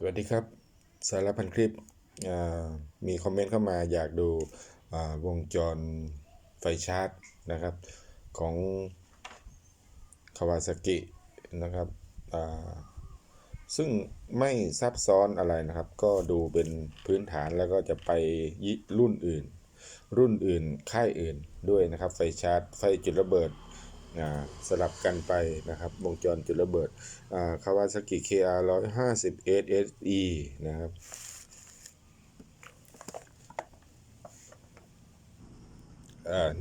สวัสดีครับ สารพันคลิปมีคอมเมนต์เข้ามาอยากดูวงจรไฟชาร์จนะครับของคาวาซากินะครับซึ่งไม่ซับซ้อนอะไรนะครับ ก็ดูเป็นพื้นฐานแล้วก็จะไปรุ่นอื่น รุ่นอื่นค่ายอื่นด้วยนะครับ ไฟชาร์จ ไฟจุดระเบิด สลับกันไปนะครับ วงจรจุดระเบิดคาวาซากิ KR 150 SSE นะครับ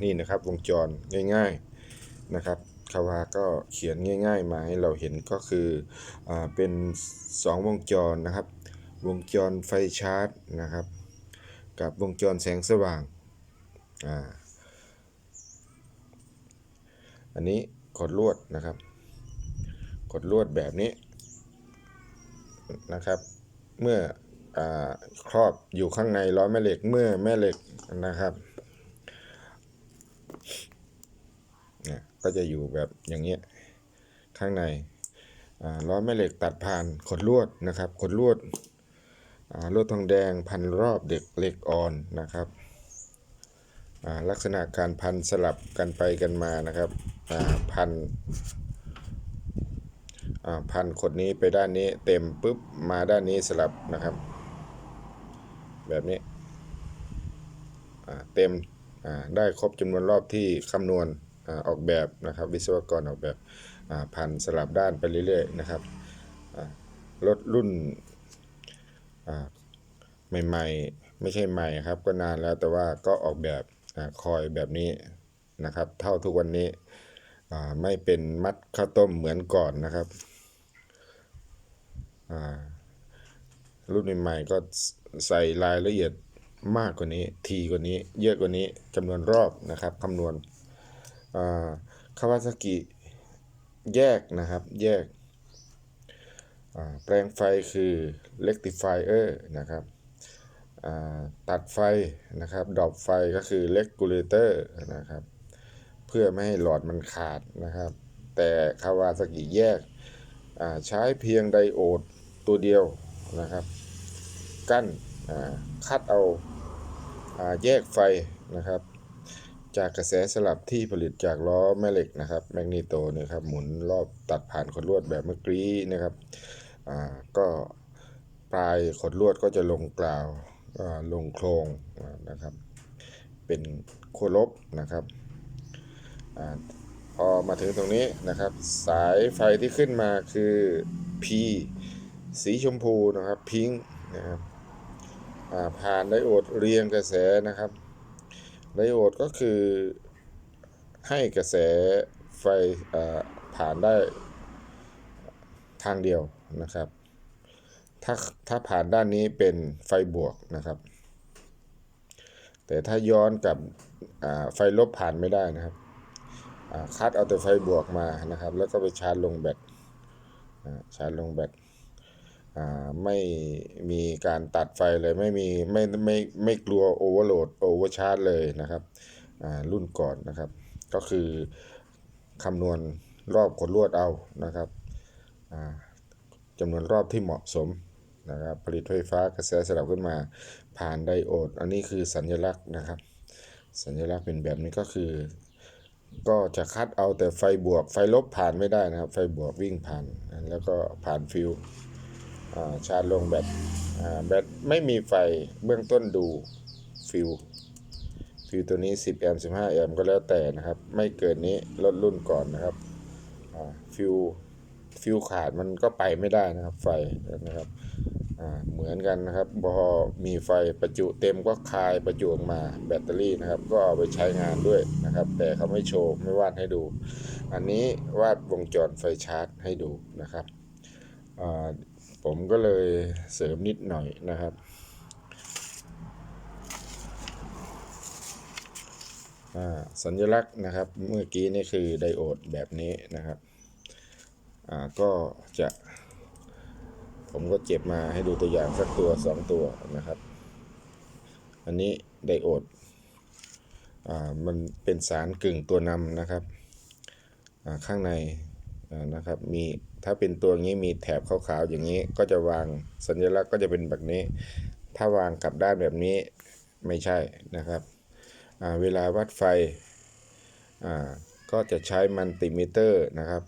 นี่นะครับวงจรง่าย ๆนะครับคาวาก็เขียนง่าย ๆ มาให้เราเห็นก็คืออเป็น 2 วงจรนะครับ วงจรไฟชาร์จนะครับ กับวงจรแสงสว่างอ่า อันนี้กดลวดนะครับ กดลวดแบบนี้นะครับ เมื่ออครอบอยู่ข้างในร้อยแม่เหล็กเมื่อแม่เหล็กนะครับเนี่ยก็จะอยู่แบบอย่างเงี้ยข้างในร้อยแม่เหล็กตัดผ่านขดลวดนะครับขดลวดลวดทองแดงพันรอบเด็กเหล็กอ่อนนะครับลักษณะการพันสลับกันไปกันมานะครับ พันพันขดนี้ไปด้านนี้เต็มปุ๊บมาด้านนี้สลับนะครับ แบบนี้เต็มได้ครบจำนวนรอบที่คำนวณออกแบบนะครับ วิศวกรออกแบบพันสลับด้านไปเรื่อยๆนะครับรถรุ่นใหม่ๆ ไม่ใช่ใหม่ครับ ก็นานแล้วแต่ว่าก็ออกแบบคอยแบบนี้นะครับ เท่าทุกวันนี้ ไม่เป็นมัดข้าวต้มเหมือนก่อนนะครับรุ่นใหม่ๆก็ใส่รายละเอียดมากกว่านี้ ทีกว่านี้ เยอะกว่านี้จำนวนรอบนะครับคำนวณคาวาซากิแยกนะครับ แยก แปลงไฟคือ rectifier นะครับตัดไฟนะครับดรอปไฟก็คือ regulator นะครับ เพื่อไม่ให้หลอดมันขาดนะครับ แต่คาวาซากิแยกใช้เพียงไดโอดตัวเดียวนะครับ กั้นคัดเอาแยกไฟนะครับ จากกระแสสลับที่ผลิตจากล้อแม่เหล็กนะครับ แมกนีโตนะครับหมุนรอบตัดผ่านขดลวดแบบเมื่อกี้นะครับก็ปลายขดลวดก็จะลงกล่าวลงโครงนะครับ เป็นโคลบนะครับ พอมาถึงตรงนี้นะครับ สายไฟที่ขึ้นมาคือ P สีชมพูนะครับพิงค์นะครับผ่านไดโอดเรียงกระแสนะครับไดโอดก็คือให้กระแสไฟผ่านได้ทางเดียวนะครับ ถ้าถ้าผ่านด้านนี้เป็นไฟบวกนะครับ แต่ถ้าย้อนกับไฟลบผ่านไม่ได้นะครับ คัดเอาแต่ไฟบวกมานะครับ แล้วก็ไปชาร์จลงแบตชาร์จลงแบตไม่มีการตัดไฟเลยไม่มีไม่ไม่ไม่กลัวโอเวอร์โหลดโอเวอร์ชาร์จเลยนะครับรุ่นก่อนนะครับ ก็คือคำนวณรอบขดลวดเอานะครับจำนวนรอบที่เหมาะสมนะครับผลิตไฟฟ้ากระแสสลับขึ้นมาผ่านไดโอด อันนี้คือสัญลักษณ์นะครับ สัญลักษณ์เป็นแบบนี้ก็คือ ก็จะคัดเอาแต่ไฟบวก ไฟลบผ่านไม่ได้นะครับ ไฟบวกวิ่งผ่าน แล้วก็ผ่านฟิวชาร์จลงแบตแบตไม่มีไฟเบื้องต้นดูฟิวฟิวตัวนี้ 10 แอมป์15 แอมป์ก็แล้วแต่นะครับ ไม่เกินนี้ลดรุ่นก่อนนะครับฟิวฟิวขาดมันก็ไปไม่ได้นะครับไฟนะครับ เหมือนกันนะครับพอมีไฟประจุเต็มก็คายประจุออกมาแบตเตอรี่นะครับ ก็เอาไปใช้งานด้วยนะครับ แต่เขาไม่โชว์ไม่วาดให้ดู อันนี้วาดวงจรไฟชาร์จให้ดูนะครับผมก็เลยเสริมนิดหน่อยนะครับสัญลักษณ์นะครับเมื่อกี้นี่คือไดโอดแบบนี้นะครับก็จะ ผมก็เก็บมาให้ดูตัวอย่างสักตัวสองตัวนะครับ อันนี้ไดโอดมันเป็นสารกึ่งตัวนำนะครับข้างในอ่านะครับมีถ้าเป็นตัวอย่างนี้มีแถบขาวๆอย่างนี้ก็จะวางสัญลักษณ์ก็จะเป็นแบบนี้ ถ้าวางกลับด้านแบบนี้ไม่ใช่นะครับอ่าเวลาวัดไฟอ่าก็จะใช้มัลติมิเตอร์นะครับ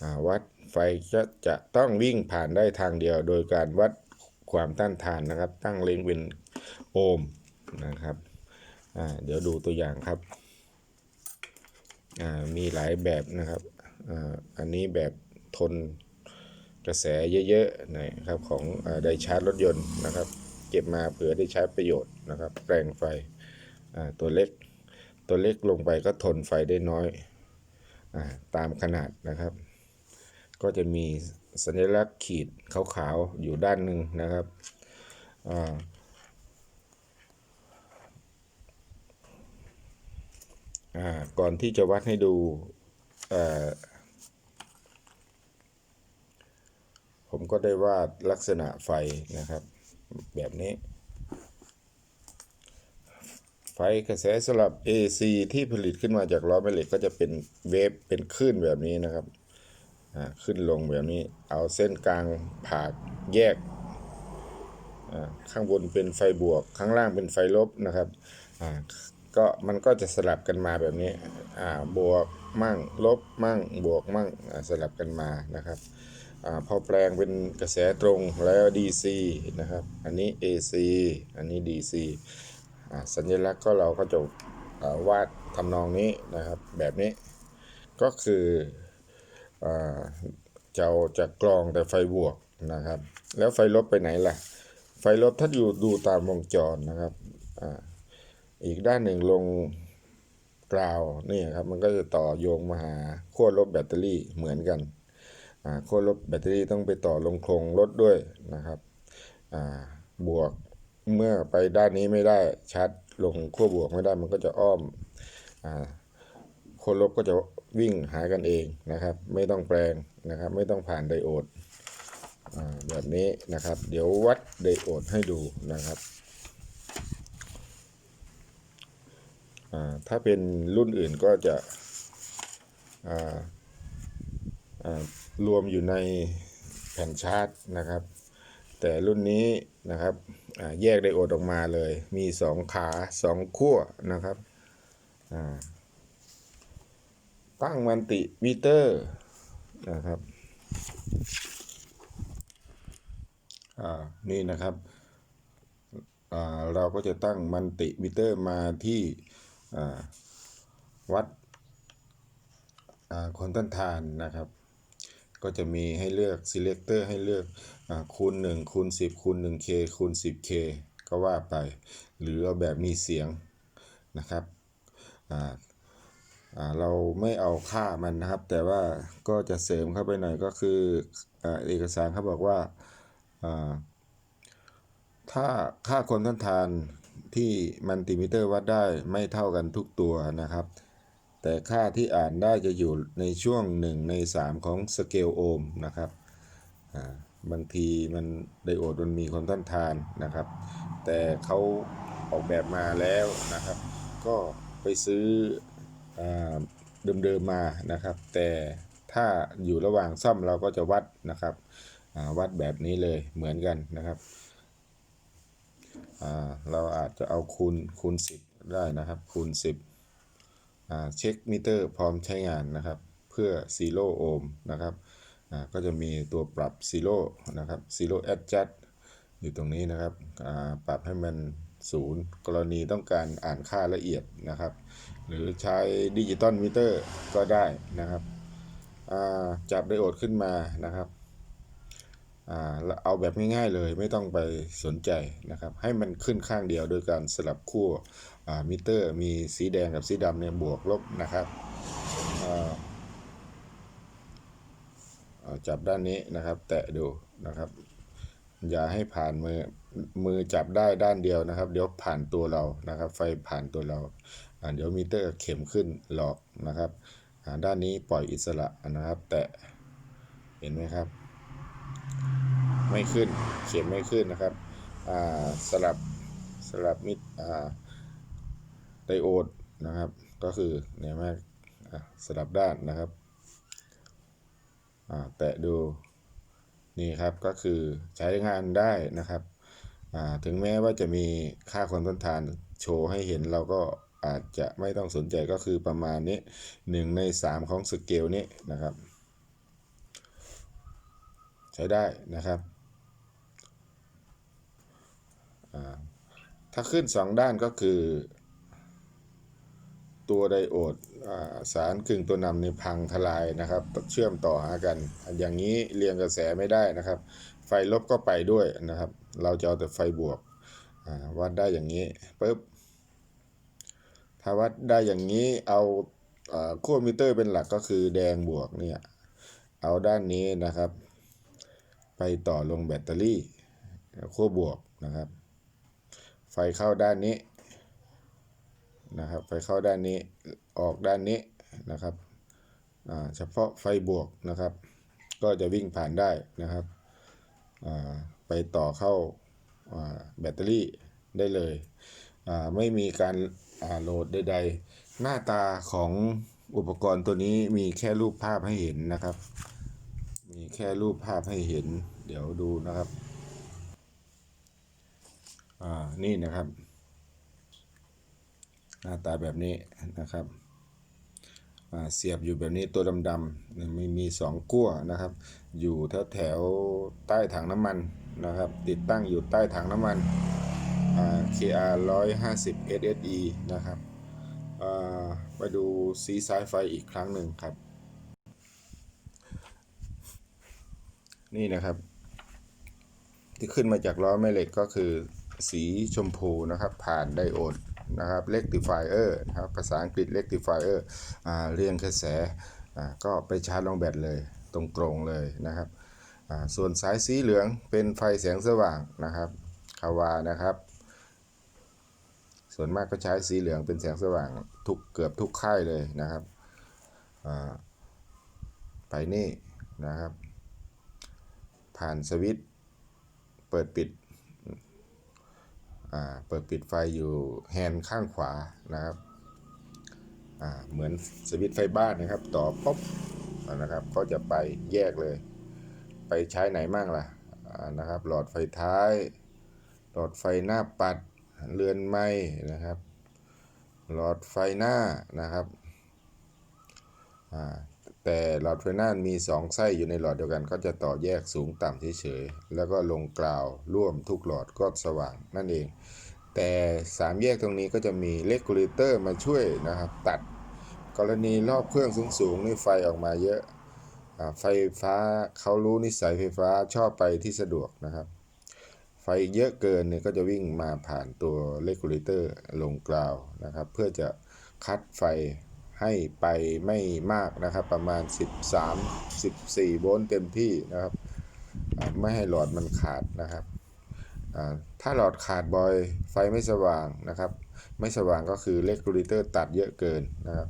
อ่าวัด ไฟจะจะต้องวิ่งผ่านได้ทางเดียว โดยการวัดความต้านทานนะครับ ตั้งเลงเป็นโอห์มนะครับเดี๋ยวดูตัวอย่างครับมีหลายแบบนะครับออันนี้แบบทนกระแสเยอะๆนะครับของอไดชาร์จรถยนต์นะครับ เก็บมาเผื่อได้ใช้ประโยชน์นะครับแปลงไฟตัวเล็กตัวเล็กลงไปก็ทนไฟได้น้อยอตามขนาดนะครับ ก็จะมีสัญลักษณ์ขีดขาวๆอยู่ด้านหนึ่งนะครับก่อนที่จะวัดให้ดูผมก็ได้วาดลักษณะไฟนะครับ แบบนี้ ไฟกระแสสลับ AC ที่ผลิตขึ้นมาจากล้อแม่เหล็กก็จะเป็นเวฟเป็นคลื่นแบบนี้นะครับ ขึ้นลงแบบนี้ เอาเส้นกลางผ่าแยก ข้างบนเป็นไฟบวก ข้างล่างเป็นไฟลบนะครับก็มันก็จะสลับกันมาแบบนี้บวกมั่งลบมั่งบวกมั่งสลับกันมานะครับอพอแปลงเป็นกระแสตรงแล้ว DC นะครับ อันนี้ AC อันนี้ DC สัญลักษณ์ก็เราก็จะวาดทำนองนี้นะครับ แบบนี้ก็คือ จะเอาจะกรองแต่ไฟบวกนะครับ แล้วไฟลบไปไหนล่ะ ไฟลบถ้าอยู่ดูตามวงจรนะครับออีกด้านหนึ่งลงกราวนี่ครับมันก็จะต่อโยงมาหาขั้วลบแบตเตอรี่เหมือนกันขั้วลบแบตเตอรี่ต้องไปต่อลงโครงรถด้วยนะครับบวกเมื่อไปด้านนี้ไม่ได้ชาร์จลงขั้วบวกไม่ได้มันก็จะอ้อมอ่า ขั้วลบก็จะวิ่งหากันเองนะครับ ไม่ต้องแปลงนะครับ ไม่ต้องผ่านไดโอดอแบบนี้นะครับ เดี๋ยววัดไดโอดให้ดูนะครับ ถ้าเป็นรุ่นอื่นก็จะรวมอยู่ในแผ่นชาร์จนะครับ แต่รุ่นนี้นะครับแยกไดโอดออกมาเลย มีสองขาสองขั้วนะครับ อ่า ตั้งมันติมิเตอร์นะครับอ่านี่นะครับอ่าเราก็จะตั้งมันติมิเตอร์มาที่อ่าวัดอ่าคนต้นทานนะครับ ก็จะมีให้เลือก selector ให้เลือกอาคูณ1คูณ10คูณ 1k คูณ 10k ก็ว่าไป หรือเอาแบบมีเสียงนะครับอ่า เราไม่เอาค่ามันนะครับ แต่ว่าก็จะเสริมเข้าไปหน่อยก็คืออาเอกสารเขาบอกว่าอ่าถ้าค่าคนต้านทานที่มัลติมิเตอร์วัดได้ไม่เท่ากันทุกตัวนะครับ แต่ค่าที่อ่านได้จะอยู่ในช่วง 1 ใน 3 ของสเกลโอห์มนะครับอ่าบางทีมันไดโอดมันมีความต้านทานนะครับ แต่เขาออกแบบมาแล้วนะครับ ก็ไปซื้อ เดิมๆมานะครับ แต่ถ้าอยู่ระหว่างซ่อมเราก็จะวัดนะครับวัดแบบนี้เลยเหมือนกันนะครับเราอาจจะเอาคูณคูณ 10 ได้นะครับ คูณ 10เช็คมิเตอร์พร้อมใช้งานนะครับ เพื่อ zero ohm นะครับก็จะมีตัวปรับ zero นะครับ zero adjust อยู่ตรงนี้นะครับปรับให้มัน ศูนย์กรณีต้องการอ่านค่าละเอียดนะครับ หรือใช้ดิจิตอลมิเตอร์ก็ได้นะครับจับไดโอดขึ้นมานะครับอเอาแบบง่ายๆเลยไม่ต้องไปสนใจนะครับ ให้มันขึ้นข้างเดียวโดยการสลับขั้วอ่มิเตอร์มีสีแดงกับสีดำเนี่ยบวกลบนะครับอ่าอ่าจับด้านนี้นะครับ แตะดูนะครับ อย่าให้ผ่านมือมือจับได้ด้านเดียวนะครับ เดี๋ยวผ่านตัวเรานะครับ ไฟผ่านตัวเราเดี๋ยวมิเตอร์เข็มขึ้นหลอกนะครับด้านนี้ปล่อยอิสระนะครับ แตะเห็นไหมครับ ไม่ขึ้นเข็มไม่ขึ้นนะครับสลับสลับมิดไดโอดนะครับ ก็คือเนี่ยมากอ่สลับด้านนะครับแตะดู นี่ครับก็คือใช้งานได้นะครับ ถึงแม้ว่าจะมีค่าความทนทานโชว์ให้เห็นเราก็อาจจะไม่ต้องสนใจก็คือประมาณนี้หนึ่งในสามของสเกลนี้นะครับ ใช้ได้นะครับ ถ้าขึ้นสองด้านก็คือ ตัวไดโอดอสารกึ่งตัวนำในพังทลายนะครับ เชื่อมต่อหากัน อย่างนี้เรียงกระแสไม่ได้นะครับ ไฟลบก็ไปด้วยนะครับ เราจะเอาแต่ไฟบวกวัดได้อย่างนี้ปุ๊บถ้าวัดได้อย่างนี้เอาขั้วมิเตอร์เป็นหลักก็คือแดงบวกเนี่ยเอาด้านนี้นะครับ ไปต่อลงแบตเตอรี่ขั้วบวกนะครับ ไฟเข้าด้านนี้ นะครับ ไฟเข้าด้านนี้ออกด้านนี้นะครับเฉพาะไฟบวกนะครับ ก็จะวิ่งผ่านได้นะครับไปต่อเข้าาแบตเตอรี่ได้เลย ไม่มีการาโหลดใดๆ หน้าตาของอุปกรณ์ตัวนี้มีแค่รูปภาพให้เห็นนะครับ มีแค่รูปภาพให้เห็น เดี๋ยวดูนะครับ อ่า นี่นะครับ หน้าตาแบบนี้นะครับเสียบอยู่แบบนี้ตัวดำๆมีมีสองกั้วนะครับ อยู่แถวแถวใต้ถังน้ำมันนะครับ ติดตั้งอยู่ใต้ถังน้ำมัน KR 150 SSE นะครับอ่ามาดูสีสายไฟอีกครั้งหนึ่งครับ นี่นะครับ ที่ขึ้นมาจากล้อแม่เหล็กก็คือสีชมพูนะครับ ผ่านไดโอด นะครับเ e กติฟายเออร์นะครับภาษาอังกฤษเ e กติฟายเออร์เรียงกระแสก็ไปชาร์จลงแบตเลยตรงๆเลยนะครับ ส่วนสายสีเหลืองเป็นไฟแสงสว่างนะครับคาวานะครับ ส่วนมากก็ใช้สีเหลืองเป็นแสงสว่างทุกเกือบทุกค่ายเลยนะครับไปนี่นะครับ ผ่านสวิตช์เปิดปิด เปิดปิดไฟอยู่แฮนด์ข้างขวานะครับอ่าเหมือนสวิตช์ไฟบ้านนะครับ ต่อป๊บนะครับก็จะไปแยกเลย ไปใช้ไหนมั่งล่ะอ่านะครับ หลอดไฟท้าย หลอดไฟหน้าปัดเรือนไม้นะครับ หลอดไฟหน้านะครับ แต่หลอดไฟน้ามี 2 ไส้อยู่ในหลอดเดียวกัน ก็จะต่อแยกสูงต่ำเฉยๆ แล้วก็ลงกราวร่วมทุกหลอดก็สว่างนั่นเอง แต่ 3 แยกตรงนี้ก็จะมีเลกูเลเตอร์มาช่วยนะครับ ตัดกรณีรอบเครื่องสูงๆนี่ไฟออกมาเยอะไฟฟ้าเขารู้นิสัยไฟฟ้าชอบไปที่สะดวกนะครับ ไฟเยอะเกินเนี่ยก็จะวิ่งมาผ่านตัวเลกูเลเตอร์ลงกราวนะครับ เพื่อจะคัดไฟ ให้ไปไม่มากนะครับ ประมาณ 13 14 โวลต์เต็มที่นะครับ ไม่ให้หลอดมันขาดนะครับถ้าหลอดขาดบ่อยไฟไม่สว่างนะครับ ไม่สว่างก็คือเลกูเลเตอร์ตัดเยอะเกินนะครับ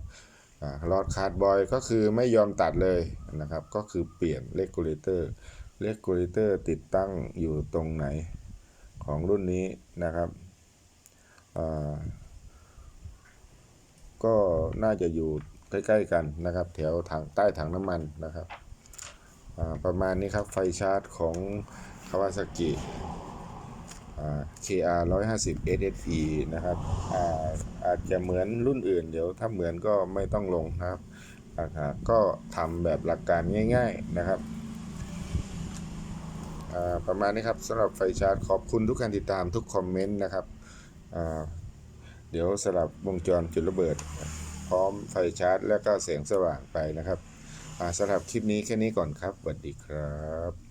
หลอดขาดบ่อยก็คือไม่ยอมตัดเลยนะครับ ก็คือเปลี่ยนเลกูเลเตอร์เลกูเลเตอร์ติดตั้งอยู่ตรงไหนของรุ่นนี้นะครับ ก็น่าจะอยู่ใกล้ๆกันนะครับ แถวถังใต้ถังน้ำมันนะครับประมาณนี้ครับไฟชาร์จของคาวาซากิ KR 150 SSE นะครับอาอาจจะเหมือนรุ่นอื่น เดี๋ยวถ้าเหมือนก็ไม่ต้องลงนะครับอ่าก็ทำแบบหลักการง่าย ๆนะครับ ประมาณนี้ครับสำหรับไฟชาร์จขอบคุณทุกการติดตามทุกคอมเมนต์นะครับ เดี๋ยวสลับวงจรจุดระเบิด พร้อมไฟชาร์จ แล้วก็แสงสว่างไปนะครับอ่าสำหรับคลิปนี้แค่นี้ก่อนครับสวัสดีครับ